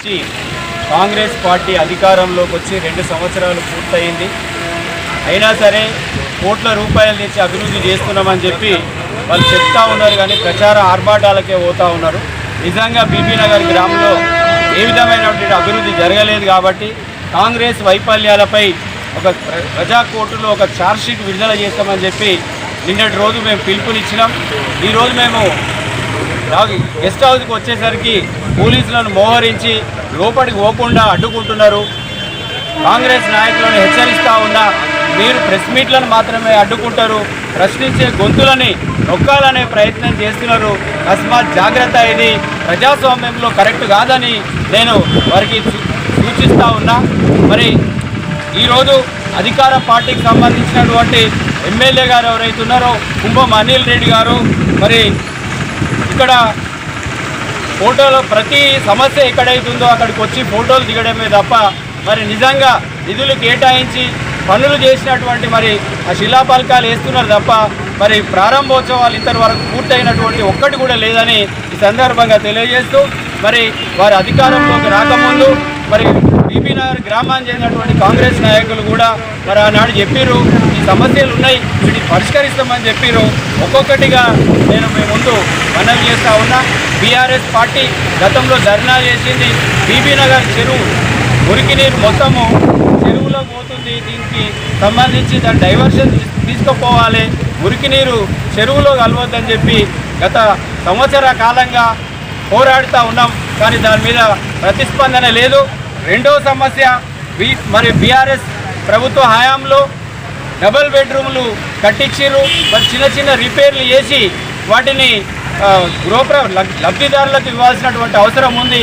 వచ్చి కాంగ్రెస్ పార్టీ అధికారంలోకి వచ్చి రెండు సంవత్సరాలు పూర్తయింది. అయినా సరే కోట్ల రూపాయలు తెచ్చి అభివృద్ధి చేస్తున్నామని చెప్పి వాళ్ళు చెప్తా ఉన్నారు కానీ ప్రచార ఆర్భాటాలకే పోతూ ఉన్నారు. నిజంగా బీబీ నగర్ గ్రామంలో ఏ విధమైనటువంటి అభివృద్ధి జరగలేదు కాబట్టి కాంగ్రెస్ వైఫల్యాలపై ఒక ప్ర- ప్రజా కోర్టులో ఒక ఛార్జ్షీట్ విడుదల చేస్తామని చెప్పి నిన్నటి రోజు మేము పిలుపునిచ్చినాం. ఈరోజు మేము రాగి గెస్ట్ హౌస్కి వచ్చేసరికి పోలీసులను మోహరించి లోపలికి పోకుండా అడ్డుకుంటున్నారు. కాంగ్రెస్ నాయకులను హెచ్చరిస్తూ ఉన్నా మీరు ప్రెస్ మీట్లను మాత్రమే అడ్డుకుంటారు. ప్రశ్నించే గొంతులని నొక్కాలనే ప్రయత్నం చేస్తున్నారు. అస్మాత్ జాగ్రత్త ఇది. ప్రజాస్వామ్యంలో కరెక్ట్ కాదని నేను వారికి సూచిస్తూ ఉన్నా. మరి ఈరోజు అధికార పార్టీకి సంబంధించినటువంటి ఎమ్మెల్యే గారు ఎవరైతే ఉన్నారో కుంభం అనిల్ రెడ్డి గారు మరి ఇక్కడ ఫోటోలో ప్రతి సమస్య ఎక్కడైతుందో అక్కడికి వచ్చి ఫోటోలు దిగడమే తప్ప మరి నిజంగా నిధులు కేటాయించి పనులు చేసినటువంటి మరి ఆ శిలాపలకాలు వేస్తున్నారు తప్ప మరి ప్రారంభోత్సవాలు ఇంతటి వరకు పూర్తయినటువంటి ఒక్కటి కూడా లేదని ఈ సందర్భంగా తెలియజేస్తూ మరి వారి అధికారంలోకి రాకముందు మరి బీబీ గ్రామానికి చెందినటువంటి కాంగ్రెస్ నాయకులు కూడా మరి ఆనాడు చెప్పారు ఈ సమస్యలు ఉన్నాయి వీటిని పరిష్కరిస్తామని చెప్పారు ఒక్కొక్కటిగా నేను మీ ముందు మనవి చేస్తూ ఉన్నా. బీఆర్ఎస్ పార్టీ గతంలో ధర్నా చేసింది. బీబీ నగర్ చెరువు మురికి నీరు మొత్తము చెరువులో పోతుంది. దీనికి సంబంధించి దాని డైవర్షన్ తీసుకుపోవాలి. మురికి నీరు చెరువులో కలవద్దని చెప్పి గత సంవత్సర కాలంగా పోరాడుతూ ఉన్నాం. కానీ దాని మీద ప్రతిస్పందన లేదు. రెండవ సమస్య మరి బీఆర్ఎస్ ప్రభుత్వ హయాంలో డబుల్ బెడ్రూమ్లు కట్టించారు మరి చిన్న చిన్న రిపేర్లు చేసి వాటిని గృహ గృహప్ర లబ్ధిదారులకు ఇవ్వాల్సినటువంటి అవసరం ఉంది.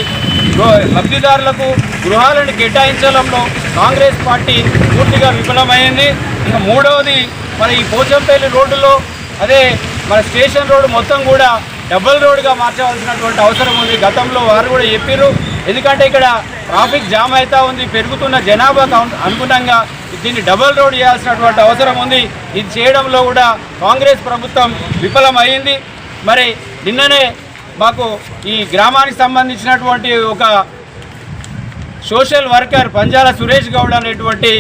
గృహ- లబ్ధిదారులకు గృహాలను కేటాయించడంలో కాంగ్రెస్ పార్టీ పూర్తిగా విఫలమైంది. ఇంకా మూడవది మరి ఈ పోచంపల్లి రోడ్డులో అదే మన స్టేషన్ రోడ్డు మొత్తం కూడా డబుల్ రోడ్డుగా మార్చవలసినటువంటి అవసరం ఉంది. గతంలో వారు కూడా చెప్పారు ఎందుకంటే ఇక్కడ ట్రాఫిక్ జామ్ అవుతా ఉంది పెరుగుతున్న జనాభాకు అనుగుణంగా దీన్ని డబుల్ రోడ్ చేయాల్సినటువంటి అవసరం ఉంది. ఇది చేయడంలో కూడా కాంగ్రెస్ ప్రభుత్వం విఫలమైంది మరి నిన్ననే మాకు ఈ గ్రామానికి సంబంధించినటువంటి ఒక సోషల్ వర్కర్ పంజాల సురేష్ గౌడ్ అనేటువంటి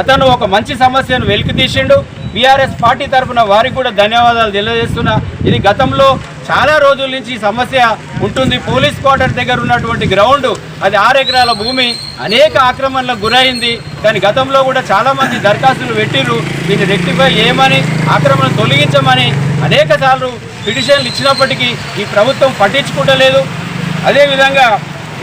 అతను ఒక మంచి సమస్యను వెలికి తీసిండు బీఆర్ఎస్ పార్టీ తరఫున వారికి కూడా ధన్యవాదాలు తెలియజేస్తున్నా. ఇది గతంలో చాలా రోజుల నుంచి ఈ సమస్య ఉంటుంది. పోలీస్ క్వార్టర్ దగ్గర ఉన్నటువంటి గ్రౌండ్ అది ఆరు ఎకరాల భూమి అనేక ఆక్రమణలకు గురైంది. కానీ గతంలో కూడా చాలామంది దరఖాస్తులు పెట్టిర్రు. దీన్ని రెక్టిఫై చేయమని ఆక్రమణ తొలగించమని అనేక సార్లు పిటిషన్లు ఇచ్చినప్పటికీ ఈ ప్రభుత్వం పట్టించుకుంటలేదు. అదేవిధంగా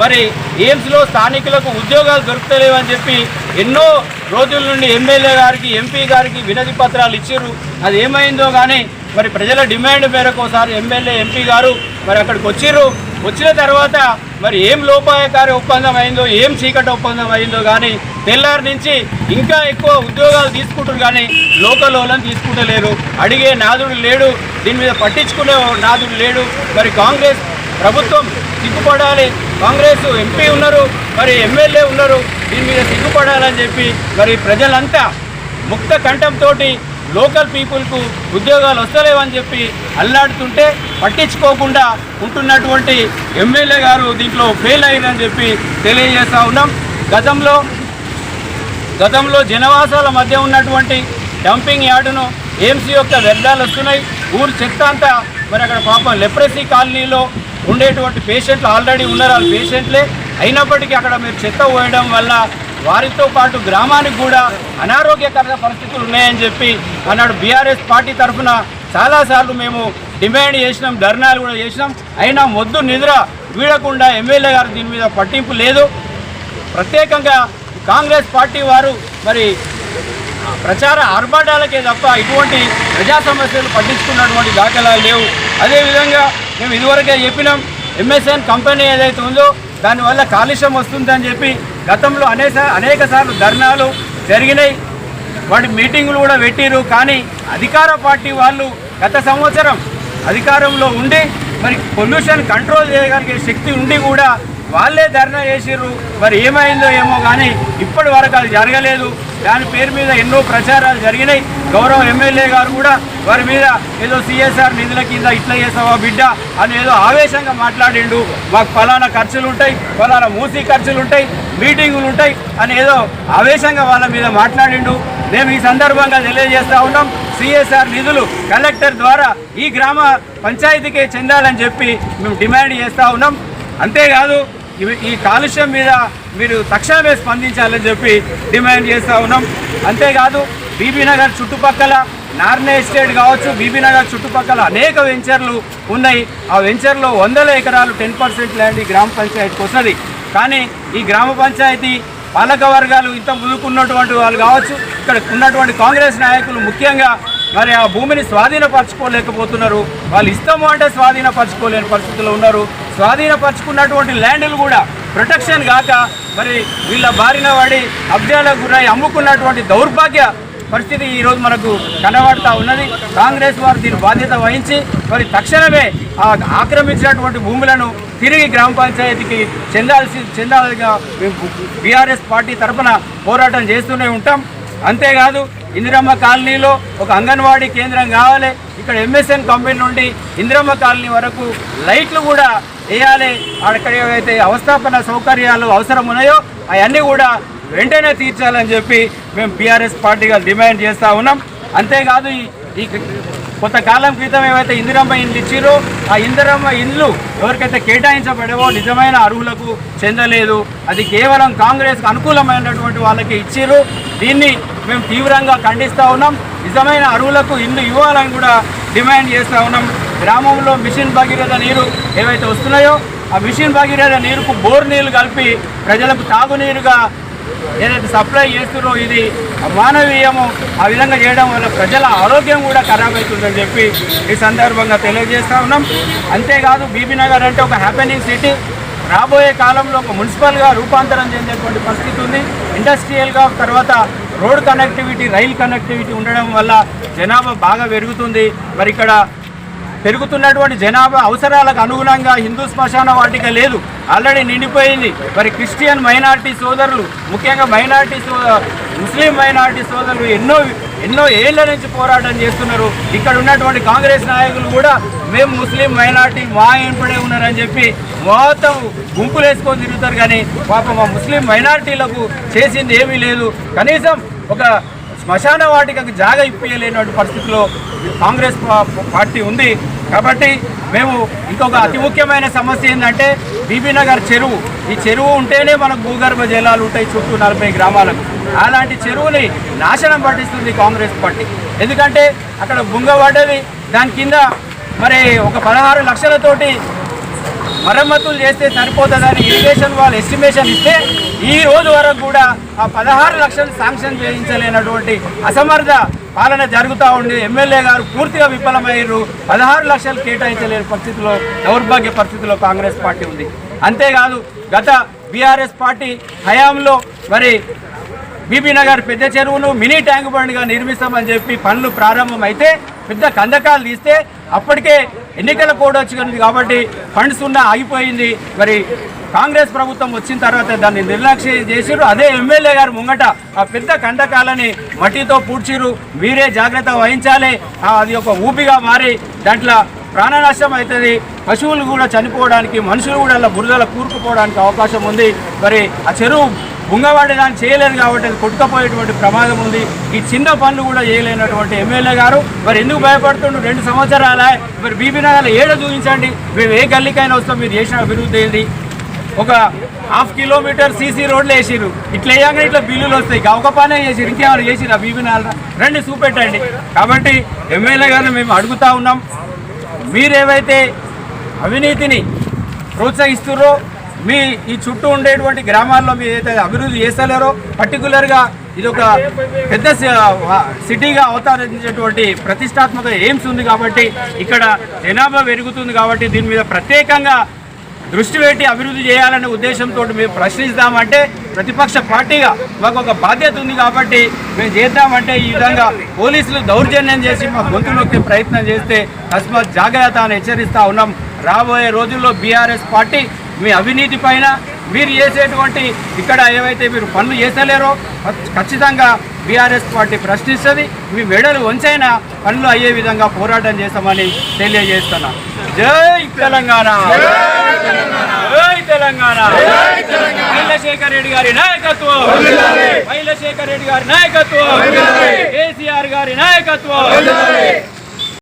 మరి ఎయిమ్స్లో స్థానికులకు ఉద్యోగాలు దొరుకుతలేవని చెప్పి ఎన్నో రోజుల నుండి ఎమ్మెల్యే గారికి ఎంపీ గారికి వినతి పత్రాలు ఇచ్చారు అది ఏమైందో కానీ మరి ప్రజల డిమాండ్ మేరకు ఒకసారి ఎమ్మెల్యే ఎంపీ గారు మరి అక్కడికి వచ్చిర్రు. వచ్చిన తర్వాత మరి ఏం లోపాయకారి ఒప్పందం అయిందో ఏం చీకటి ఒప్పందం అయిందో కానీ తెల్లారి నుంచి ఇంకా ఎక్కువ ఉద్యోగాలు తీసుకుంటారు కానీ లోకల్ వాళ్ళని తీసుకుంటలేరు. అడిగే నాదుడు లేడు. దీని మీద పట్టించుకునే నాదుడు లేడు. మరి కాంగ్రెస్ ప్రభుత్వం సిగ్గుపడాలి. కాంగ్రెస్ ఎంపీ ఉన్నారు మరి ఎమ్మెల్యే ఉన్నారు దీని మీద సిగ్గుపడాలని చెప్పి మరి ప్రజలంతా ముక్త కంఠంతో లోకల్ పీపుల్కు ఉద్యోగాలు వస్తలేవని చెప్పి అల్లాడుతుంటే పట్టించుకోకుండా ఉంటున్నటువంటి ఎమ్మెల్యే గారు దీంట్లో ఫెయిల్ అయ్యిందని చెప్పి తెలియజేస్తా ఉన్నాం. గతంలో గతంలో జనవాసాల మధ్య ఉన్నటువంటి డంపింగ్ యార్డును ఎయిమ్స్ యొక్క వ్యర్థాలు వస్తున్నాయి. ఊరు చెత్త అంతా మరి అక్కడ పాపం లెప్రసీ కాలనీలో ఉండేటువంటి పేషెంట్లు ఆల్రెడీ ఉన్నారు. వాళ్ళ పేషెంట్లే అయినప్పటికీ అక్కడ మీరు చెత్త పోయడం వల్ల వారితో పాటు గ్రామానికి కూడా అనారోగ్యకర పరిస్థితులు ఉన్నాయని చెప్పి అన్నాడు బీఆర్ఎస్ పార్టీ తరఫున చాలాసార్లు మేము డిమాండ్ చేసినాం ధర్నాలు కూడా చేసినాం. అయినా మొద్దు నిద్ర వీడకుండా ఎమ్మెల్యే గారు దీని మీద పట్టింపు లేదు. ప్రత్యేకంగా కాంగ్రెస్ పార్టీ వారు మరి ప్రచార ఆర్భాటాలకే తప్ప ఇటువంటి ప్రజా సమస్యలు పట్టించుకున్నటువంటి దాఖలాలు లేవు. అదేవిధంగా మేము ఇదివరకే చెప్పినాం ఎంఎస్ఎన్ కంపెనీ ఏదైతే ఉందో దానివల్ల కాలుష్యం వస్తుందని చెప్పి గతంలో అనేక అనేక సార్లు ధర్నాలు జరిగినాయి. వాటి మీటింగులు కూడా పెట్టిరు కానీ అధికార పార్టీ వాళ్ళు గత సంవత్సరం అధికారంలో ఉండి మరి పొల్యూషన్ కంట్రోల్ చేయగలిగే శక్తి ఉండి కూడా వాళ్ళే ధర్నా చేసిర్రు. మరి ఏమైందో ఏమో కానీ ఇప్పటి వరకు అది జరగలేదు. దాని పేరు మీద ఎన్నో ప్రచారాలు జరిగినాయి. గౌరవ ఎమ్మెల్యే గారు కూడా వారి మీద ఏదో సిఎస్ఆర్ నిధుల కింద ఇట్లా చేసావా బిడ్డ అని ఏదో ఆవేశంగా మాట్లాడిండు. మాకు ఫలానా ఖర్చులు ఉంటాయి ఫలానా మూసీ ఖర్చులు ఉంటాయి మీటింగులు ఉంటాయి అని ఏదో ఆవేశంగా వాళ్ళ మీద మాట్లాడిండు. మేము ఈ సందర్భంగా తెలియజేస్తూ ఉన్నాం సిఎస్ఆర్ నిధులు కలెక్టర్ ద్వారా ఈ గ్రామ పంచాయతీకే చెందాలని చెప్పి మేము డిమాండ్ చేస్తూ ఉన్నాం. అంతేకాదు ఈ కాలుష్యం మీద మీరు తక్షణమే స్పందించాలని చెప్పి డిమాండ్ చేస్తూ ఉన్నాం. అంతేకాదు బీబీ నగర్ చుట్టుపక్కల నార్నే ఎస్టేట్ కావచ్చు బీబీ నగర్ చుట్టుపక్కల అనేక వెంచర్లు ఉన్నాయి. ఆ వెంచర్లో వందల ఎకరాలు టెన్ పర్సెంట్ ల్యాండ్ ఈ గ్రామ పంచాయతీకి వస్తుంది. కానీ ఈ గ్రామ పంచాయతీ పాలక వర్గాలు ఇంత ముందుకున్నటువంటి వాళ్ళు కావచ్చు ఇక్కడ ఉన్నటువంటి కాంగ్రెస్ నాయకులు ముఖ్యంగా మరి ఆ భూమిని స్వాధీనపరచుకోలేకపోతున్నారు. వాళ్ళు ఇష్టము అంటే స్వాధీనపరచుకోలేని పరిస్థితుల్లో ఉన్నారు. స్వాధీనపరచుకున్నటువంటి ల్యాండ్లు కూడా ప్రొటెక్షన్ కాక మరి వీళ్ళ బారిన పడి అబ్జాలకు గురై అమ్ముకున్నటువంటి దౌర్భాగ్య పరిస్థితి ఈరోజు మనకు కనబడతా ఉన్నది. కాంగ్రెస్ వారు దీని బాధ్యత వహించి మరి తక్షణమే ఆ ఆక్రమించినటువంటి భూములను తిరిగి గ్రామ పంచాయతీకి చెందాల్సి చెందాలిగా మేము బీఆర్ఎస్ పార్టీ తరఫున పోరాటం చేస్తూనే ఉంటాం. అంతేకాదు ఇందిరమ్మ కాలనీలో ఒక అంగన్వాడీ కేంద్రం కావాలి. ఇక్కడ ఎంఎస్ఎన్ కంపెనీ నుండి ఇందిరమ్మ కాలనీ వరకు లైట్లు కూడా వేయాలి. అక్కడ ఏవైతే అవస్థాపన సౌకర్యాలు అవసరం ఉన్నాయో అవన్నీ కూడా వెంటనే తీర్చాలని చెప్పి మేము బీఆర్ఎస్ పార్టీగా డిమాండ్ చేస్తూ ఉన్నాం. అంతేకాదు ఈ కొంతకాలం క్రితం ఏవైతే ఇందిరమ్మ ఇండ్లు ఇచ్చిరో ఆ ఇందిరమ్మ ఇండ్లు ఎవరికైతే కేటాయించబడవో నిజమైన అర్హులకు చెందలేదు. అది కేవలం కాంగ్రెస్కు అనుకూలమైనటువంటి వాళ్ళకి ఇచ్చిర్రు. దీన్ని మేము తీవ్రంగా ఖండిస్తూ ఉన్నాం. నిజమైన అర్హులకు ఇల్లు ఇవ్వాలని కూడా డిమాండ్ చేస్తూ ఉన్నాం. గ్రామంలో మిషన్ భగీరథ నీరు ఏవైతే వస్తున్నాయో ఆ మిషన్ భగీరథ నీరుకు బోర్ నీళ్ళు కలిపి ప్రజలకు తాగునీరుగా ఏదైతే సప్లై చేస్తున్నారో ఇది మానవీయము ఆ విధంగా చేయడం వల్ల ప్రజల ఆరోగ్యం కూడా ఖరాబ్ అవుతుందని చెప్పి ఈ సందర్భంగా తెలియజేస్తా ఉన్నాం. అంతేకాదు బీబీ నగర్ అంటే ఒక హ్యాపెనింగ్ సిటీ రాబోయే కాలంలో ఒక మున్సిపల్గా రూపాంతరం చెందేటువంటి పరిస్థితి ఉంది. ఇండస్ట్రియల్గా తర్వాత రోడ్ కనెక్టివిటీ రైల్ కనెక్టివిటీ ఉండడం వల్ల జనాభా బాగా పెరుగుతుంది. మరి ఇక్కడ పెరుగుతున్నటువంటి జనాభా అవసరాలకు అనుగుణంగా హిందూ శ్మశాన వాటిక లేదు. ఆల్రెడీ నిండిపోయింది. మరి క్రిస్టియన్ మైనార్టీ సోదరులు ముఖ్యంగా మైనార్టీ సో ముస్లిం మైనార్టీ సోదరులు ఎన్నో ఎన్నో ఏళ్ళ నుంచి పోరాటం చేస్తున్నారు. ఇక్కడ ఉన్నటువంటి కాంగ్రెస్ నాయకులు కూడా మేము ముస్లిం మైనార్టీ మా ఎంపడే ఉన్నారని చెప్పి మొత్తం గుంపులు వేసుకొని తిరుగుతారు కానీ పాప మా ముస్లిం మైనార్టీలకు చేసింది ఏమీ లేదు. కనీసం ఒక శ్మశాన వాటికకు జాగ ఇప్పలేనటువంటి పరిస్థితిలో కాంగ్రెస్ పార్టీ ఉంది. కాబట్టి మేము ఇంకొక అతి ముఖ్యమైన సమస్య ఏంటంటే బీబీనగర్ చెరువు. ఈ చెరువు ఉంటేనే మనకు భూగర్భ జలాలు ఉంటాయి చుట్టూ నలభై గ్రామాలకు. అలాంటి చెరువుని నాశనం పట్టిస్తుంది కాంగ్రెస్ పార్టీ. ఎందుకంటే అక్కడ బుంగ పడ్డది. దాని కింద మరి ఒక పదహారు లక్షలతోటి మరమ్మతులు చేస్తే సరిపోతుందని ఇరిగేషన్ వాళ్ళు ఎస్టిమేషన్ ఇస్తే ఈ రోజు వరకు కూడా ఆ పదహారు లక్షలు శాంక్షన్ చేయించలేనటువంటి అసమర్థ పాలన జరుగుతూ ఉండి ఎమ్మెల్యే గారు పూర్తిగా విఫలమయ్యారు. పదహారు లక్షలు కేటాయించలేని పరిస్థితిలో దౌర్భాగ్య పరిస్థితిలో కాంగ్రెస్ పార్టీ ఉంది. అంతేకాదు గత బీఆర్ఎస్ పార్టీ హయాంలో మరి బీబీ నగర్ పెద్ద చెరువును మినీ ట్యాంక్ బండ్గా నిర్మిస్తామని చెప్పి పనులు ప్రారంభమైతే పెద్ద కందకాలు తీస్తే అప్పటికే ఎన్నికల కోడ్ వచ్చింది కాబట్టి ఫండ్స్ ఉన్న ఆగిపోయింది. మరి కాంగ్రెస్ ప్రభుత్వం వచ్చిన తర్వాత దాన్ని నిర్లక్ష్యం చేసిరు అదే ఎమ్మెల్యే గారు ముంగట ఆ పెద్ద కండకాలని మట్టితో పూడ్చిరు మీరే జాగ్రత్త వహించాలి. అది ఒక ఊపిగా మారి దాంట్లో ప్రాణ నష్టం అవుతుంది పశువులు కూడా చనిపోవడానికి మనుషులు కూడా అలా బురదలో కూరుకుపోవడానికి అవకాశం ఉంది. మరి ఆ చెరువు బుంగవాడి దాన్ని చేయలేదు కాబట్టి అది కొట్టుకపోయేటువంటి ప్రమాదం ఉంది. ఈ చిన్న పనులు కూడా చేయలేనటువంటి ఎమ్మెల్యే గారు. మరి ఎందుకు భయపడుతుండ్రు? రెండు సంవత్సరాల. మరి బీబీ నగర్లో ఏడ చూపించండి? మేము ఏ గల్లీకైనా వస్తాం మీరు చేసిన అభివృద్ధి ఏంది? ఒక హాఫ్ కిలోమీటర్ సీసీ రోడ్లు వేసిరు ఇట్లా వేయగానే ఇట్లా బిల్లులు వస్తాయి. ఇక ఒక పనే చేసిరు ఇంకేమైనా చేసిరు ఆ బీబీ నగర్ రండి చూపెట్టండి. కాబట్టి ఎమ్మెల్యే గారిని మేము అడుగుతా ఉన్నాం. మీరేవైతే అవినీతిని ప్రోత్సహిస్తుర్రో మీ ఈ చుట్టూ ఉండేటువంటి గ్రామాల్లో మీరు ఏదైతే అభివృద్ధి చేస్తలేరో పర్టికులర్గా ఇది ఒక పెద్ద సిటీగా అవతరించేటువంటి ప్రతిష్టాత్మక ఎయిమ్స్ ఉంది కాబట్టి ఇక్కడ జనాభా పెరుగుతుంది కాబట్టి దీని మీద ప్రత్యేకంగా దృష్టి పెట్టి అభివృద్ధి చేయాలనే ఉద్దేశంతో మేము ప్రశ్నిస్తామంటే ప్రతిపక్ష పార్టీగా మాకు ఒక బాధ్యత ఉంది కాబట్టి మేము చేద్దామంటే ఈ విధంగా పోలీసులు దౌర్జన్యం చేసి మా గొంతు ప్రయత్నం చేస్తే తస్మాత్ జాగ్రత్త అని హెచ్చరిస్తా ఉన్నాం. రాబోయే రోజుల్లో బీఆర్ఎస్ పార్టీ మీ అవినీతి పైన మీరు చేసేటువంటి ఇక్కడ ఏవైతే మీరు పనులు చేస్తలేరో ఖచ్చితంగా బీఆర్ఎస్ పార్టీ ప్రశ్నిస్తుంది. మీ మెడలు వంచైనా పనులు అయ్యే విధంగా పోరాటం చేస్తామని తెలియజేస్తున్నా. జై తెలంగాణ! జై తెలంగాణ! వైలశేఖర్ రెడ్డి గారి నాయకత్వం! వైలశేఖర్ రెడ్డి గారి నాయకత్వం! కేసీఆర్ గారి నాయకత్వం!